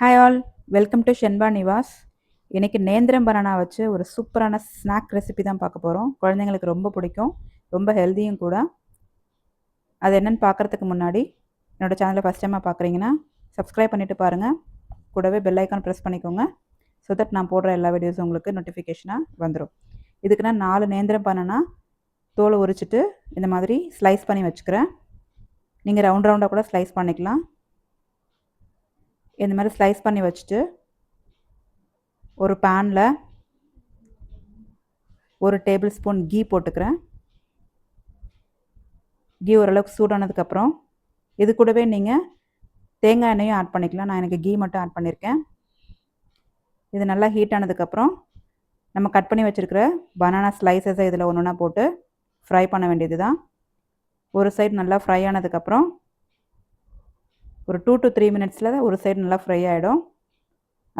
Hi all welcome to Shenba Nivas இன்றைக்கி நேந்திரம் banana வச்சு ஒரு சூப்பரான ஸ்நாக் ரெசிபி தான் பார்க்க போகிறோம் குழந்தைங்களுக்கு ரொம்ப பிடிக்கும் ரொம்ப ஹெல்த்தியும் கூட. அது என்னென்னு பார்க்குறதுக்கு முன்னாடி என்னோடய சேனலை ஃபஸ்ட் டைமாக பார்க்குறீங்கன்னா சப்ஸ்கிரைப் பண்ணிவிட்டு பாருங்கள் கூடவே பெல் ஐக்கான் ப்ரெஸ் பண்ணிக்கோங்க. ஸோ தட் நான் போடுற எல்லா வீடியோஸும் உங்களுக்கு நோட்டிஃபிகேஷனாக வந்துடும் இதுக்கு நான் நாலு நேந்திரம் பனானா தோலை உரிச்சிட்டு இந்த மாதிரி ஸ்லைஸ் பண்ணி வச்சுக்கிறேன். நீங்கள் ரவுண்ட் ரவுண்டாக கூட ஸ்லைஸ் பண்ணிக்கலாம். இந்த மாதிரி ஸ்லைஸ் பண்ணி வச்சுட்டு ஒரு பேனில் ஒரு டேபிள் ஸ்பூன் கீ போட்டுக்கிறேன். கீ ஓரளவுக்கு சூடானதுக்கப்புறம் இது கூடவே நீங்கள் தேங்காய் எண்ணெயும் ஆட் பண்ணிக்கலாம். நான் எனக்கு கீ மட்டும் ஆட் பண்ணியிருக்கேன் இது நல்லா ஹீட் ஆனதுக்கப்புறம் நம்ம கட் பண்ணி வச்சுருக்கிற பனானா ஸ்லைசஸை இதில் ஒன்று ஒன்றா போட்டு ஃப்ரை பண்ண வேண்டியது தான் ஒரு சைடு நல்லா ஃப்ரை ஆனதுக்கப்புறம் ஒரு டூ டு த்ரீ மினிட்ஸில் ஒரு சைடு நல்லா ஃப்ரை ஆகிடும்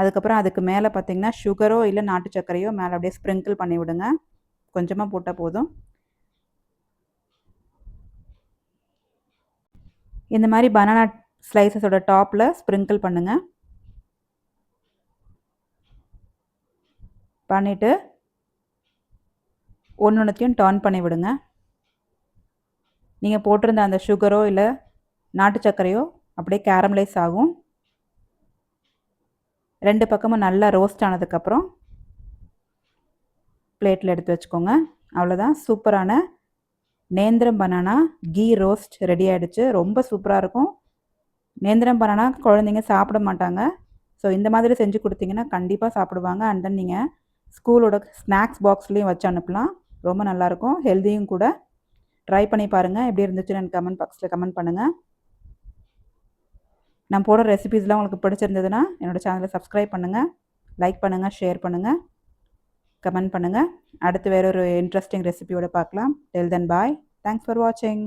அதுக்கப்புறம் அதுக்கு மேலே பார்த்திங்கன்னா சுகரோ இல்லை நாட்டு சர்க்கரையோ மேலே அப்படியே ஸ்ப்ரிங்கிள் பண்ணி விடுங்க. கொஞ்சமாக போட்டால் போதும். இந்த மாதிரி பனானா ஸ்லைசஸோட டாப்பில் ஸ்ப்ரிங்கிள் பண்ணுங்கள் பண்ணிவிட்டு ஒன்று ஒன்றுத்தையும் டர்ன் பண்ணி விடுங்க. நீங்கள் போட்டிருந்த அந்த சுகரோ இல்லை நாட்டு சர்க்கரையோ அப்படியே கேரமலைஸ் ஆகும். ரெண்டு பக்கமும் நல்லா ரோஸ்ட் ஆனதுக்கப்புறம் பிளேட்டில் எடுத்து வச்சுக்கோங்க. அவ்வளோதான் சூப்பரான நேந்திரம் பனானா கீ ரோஸ்ட் ரெடி ஆகிடுச்சு ரொம்ப சூப்பராக இருக்கும். நேந்திரம் பனானா குழந்தைங்க சாப்பிட மாட்டாங்க. ஸோ இந்த மாதிரி செஞ்சு கொடுத்தீங்கன்னா கண்டிப்பாக சாப்பிடுவாங்க. அண்ட் தென் நீங்கள் ஸ்கூலோட ஸ்நாக்ஸ் பாக்ஸ்லேயும் வச்சு அனுப்பலாம். ரொம்ப நல்லாயிருக்கும் ஹெல்த்தியும் கூட. ட்ரை பண்ணி பாருங்கள் எப்படி இருந்துச்சுன்னு எனக்கு கமெண்ட் பாக்ஸில் கமெண்ட் பண்ணுங்கள் நான் போடுற ரெசிபீஸ்லாம் உங்களுக்கு பிடிச்சிருந்ததுன்னா என்னோடய சேனலை சப்ஸ்கிரைப் பண்ணுங்கள் லைக் பண்ணுங்கள் ஷேர் பண்ணுங்கள் கமெண்ட் பண்ணுங்கள் அடுத்து வேறொரு இன்ட்ரெஸ்டிங் ரெசிபியோடு பார்க்கலாம். Till then bye thanks for வாட்சிங்